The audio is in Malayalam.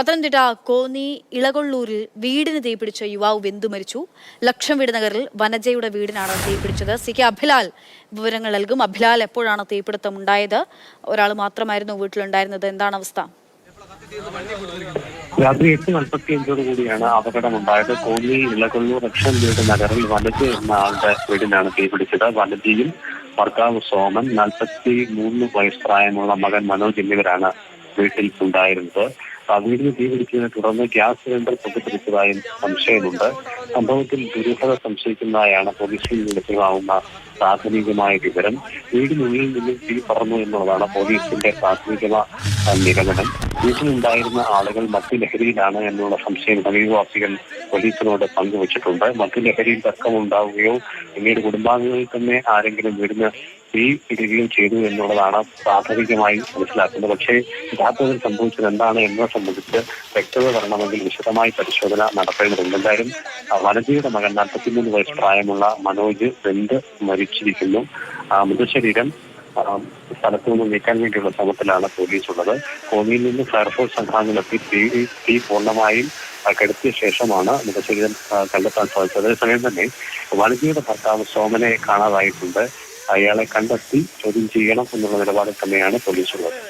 പത്തനംതിട്ട കോന്നി ഇളകൊള്ളൂരിൽ വീടിന് തീപിടിച്ച യുവാവ് വെന്തു മരിച്ചു. ലക്ഷം വീട് നഗറിൽ വനജയുടെ വീടിനാണ് തീപിടിച്ചത് സി കെ അഭിലാൽ വിവരങ്ങൾ നൽകും. അഭിലാൽ എപ്പോഴാണ് തീപിടുത്തം ഉണ്ടായത്? ഒരാൾ മാത്രമായിരുന്നു വീട്ടിലുണ്ടായിരുന്നത്. എന്താണ് അവസ്ഥ? രാത്രി എട്ട് നാൽപ്പത്തിയഞ്ചോട് കൂടിയാണ് അപകടമുണ്ടായത് കോന്നി ഇളകൊള്ളൂർ ലക്ഷം വീട് നഗറിൽ വനജ എന്ന ആളുടെ വീടിനാണ് തീപിടിച്ചത് വനജയും ഭർത്താവ് സോമൻ നാൽപ്പത്തി മൂന്ന് വയസ്സ് പ്രായമുള്ള മകൻ മനോജ് എന്നിവരാണ് വീട്ടിൽ ഉണ്ടായിരുന്നത്. വീടിന് തീപിടിച്ചതിനെ തുടർന്ന് ഗ്യാസ് സിലിണ്ടർ പൊട്ടിത്തെറിച്ചതായും സംശയമുണ്ട്. സംഭവത്തിൽ ദുരൂഹത സംശയിക്കുന്നതായാണ് പോലീസിൽ ലഭ്യമാവുന്ന പ്രാഥമികമായ വിവരം. വീടിനുള്ളിൽ നിന്നും തീ പറന്നു എന്നുള്ളതാണ് പോലീസിന്റെ പ്രാഥമിക നിഗമനം. വീട്ടിലുണ്ടായിരുന്ന ആളുകൾ മദ്യലഹരിയിലാണ് എന്നുള്ള സംശയം സമീപവാസികൾ പോലീസിനോട് പങ്കുവച്ചിട്ടുണ്ട്. മദ്യലഹരിയിൽ തർക്കമുണ്ടാവുകയോ പിന്നീട് കുടുംബാംഗങ്ങളിൽ തന്നെ ആരെങ്കിലും വീടിന് തീ ഇടുകയും ചെയ്തു എന്നുള്ളതാണ് പ്രാഥമികമായി മനസ്സിലാക്കുന്നത്. പക്ഷേ യഥാർത്ഥത്തിൽ സംഭവിച്ചത് എന്താണ് എന്നെ സംബന്ധിച്ച് വ്യക്തത വരണമെങ്കിൽ വിശദമായി പരിശോധന നടത്തേണ്ടതുണ്ട്. എന്തായാലും വനജിയുടെ മകൻ നാൽപ്പത്തിമൂന്ന് വയസ്സ് പ്രായമുള്ള മനോജ് വെന്ത് മരിച്ചിരിക്കുന്നു. മൃതശരീരം സ്ഥലത്ത് നിന്ന് നീക്കാൻ വേണ്ടിയുള്ള ശ്രമത്തിലാണ് പോലീസ് ഉള്ളത് കോന്നിയിൽ നിന്ന് ഫയർഫോഴ്സ് സംഘാംഗങ്ങളെത്തി തീ തീ പൂർണമായും കെടുത്തിയ ശേഷമാണ് മൃതശരീരം കണ്ടെത്താൻ സാധിച്ചത്. അതേസമയം തന്നെ വനജയുടെ ഭർത്താവ് സോമനെ കാണാതായിട്ടുണ്ട്. അയാളെ കണ്ടെത്തി ചോദ്യം ചെയ്യണം എന്നുള്ള നിലപാടിൽ തന്നെയാണ് പോലീസ് ഉള്ളത്.